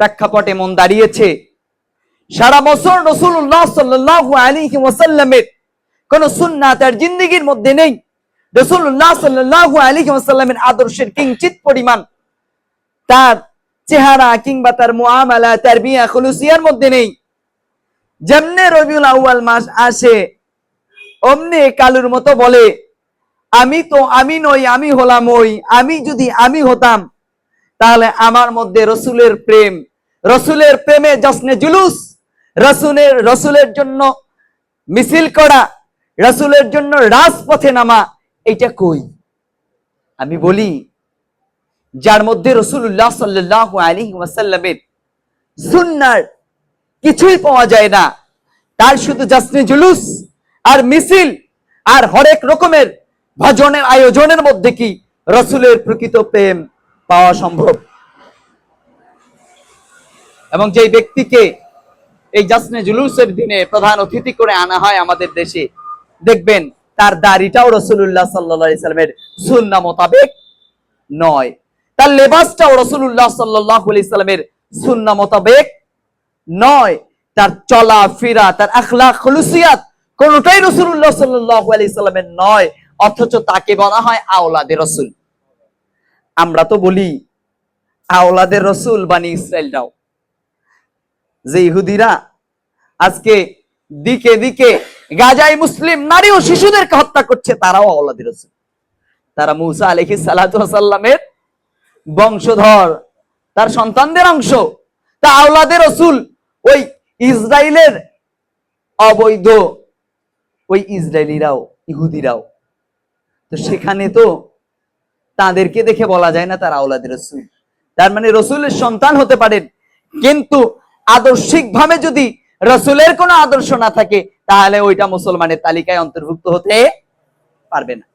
প্রেক্ষাপটে মন দাঁড়িয়েছে। সারা বছর রসুল্লাহ সাল্লাহ আলী ওয়াসাল্লামের কোন সুন্না তার জিন্দিগির মধ্যে নেই। রসুল্লাহ সাল্লাহ আলী ওয়াসাল্লামের আদর্শের কিঞ্চিত পরিমাণ তার চেহারা কিংবা তার মুআমালা, তার বিয়া খুলুসিয়ার মধ্যে নেই। যেমনে রবিউল আউয়াল মাস আসে, অমনে কালুর মতো বলে, আমি তো, আমি নই, আমি হলাম ওই, আমি যদি আমি হতাম তাহলে আমার মধ্যে রসুলের প্রেম। রসুলের প্রেমে জশ্নে জুলুস। রসুলের রসুলের জন্য মিছিল করা। রসুলের জন্য রাজপথে নামা। এটা কই? আমি বলি, যার মধ্যে রসুল্লাহ সাল্লাহ আলী ওয়াসাল্লামের সুন্নার কিছুই পাওয়া যায় না, তার শুধু জাসনে জুলুস আর মিছিল আর হরেক রকমের ভজনের আয়োজনের মধ্যে কি? রসুলের প্রকৃত প্রেম। পাওয়া সম্ভব। এবং যেই ব্যক্তিকে এই জাসনে জুলুসের দিনে প্রধান অতিথি করে আনা হয় আমাদের দেশে, দেখবেন তার দাড়িটাও রসুল্লাহ সাল্লা সাল্লামের সুন্না মোতাবেক নয়। তার লেবাসটাও রসুল্লাহ সাল্লাহ সাল্লামের সুন্না মোতাবেক নয়। তার চলা ফিরা তার আখলা খুলুসিয়াত কোনটাই রসুল্লাহ সাল্লাহ আলি সাল্লামের নয়। অথচ তাকে বলা হয় আওলাদে রসুল। আমরা তো বলি, আওলাদের রসুল বানি ইসরায়েলটাও যে ইহুদিরা আজকে দিকে দিকে গাজাই মুসলিম নারী ও শিশুদেরকে হত্যা করছে, তারাও আওলাদের রসুল। তারা মুসা আলহি সাল্লামের বংশধর, তার সন্তানদের অংশ। তা আওলাদের রসুল ওই ইসরায়েলের অবৈধ, ওই ইসরায়েলিরাও ইহুদিরাও। তো সেখানে তো তাদেরকে দেখে বলা যায় না তারা আওলাদের রসুল। তার মানে রসুলের সন্তান হতে পারেন, কিন্তু আদর্শিকভাবে যদি রসুলের কোনো আদর্শ না থাকে, তাহলে ওইটা মুসলমানের তালিকায় অন্তর্ভুক্ত হতে পারবে না।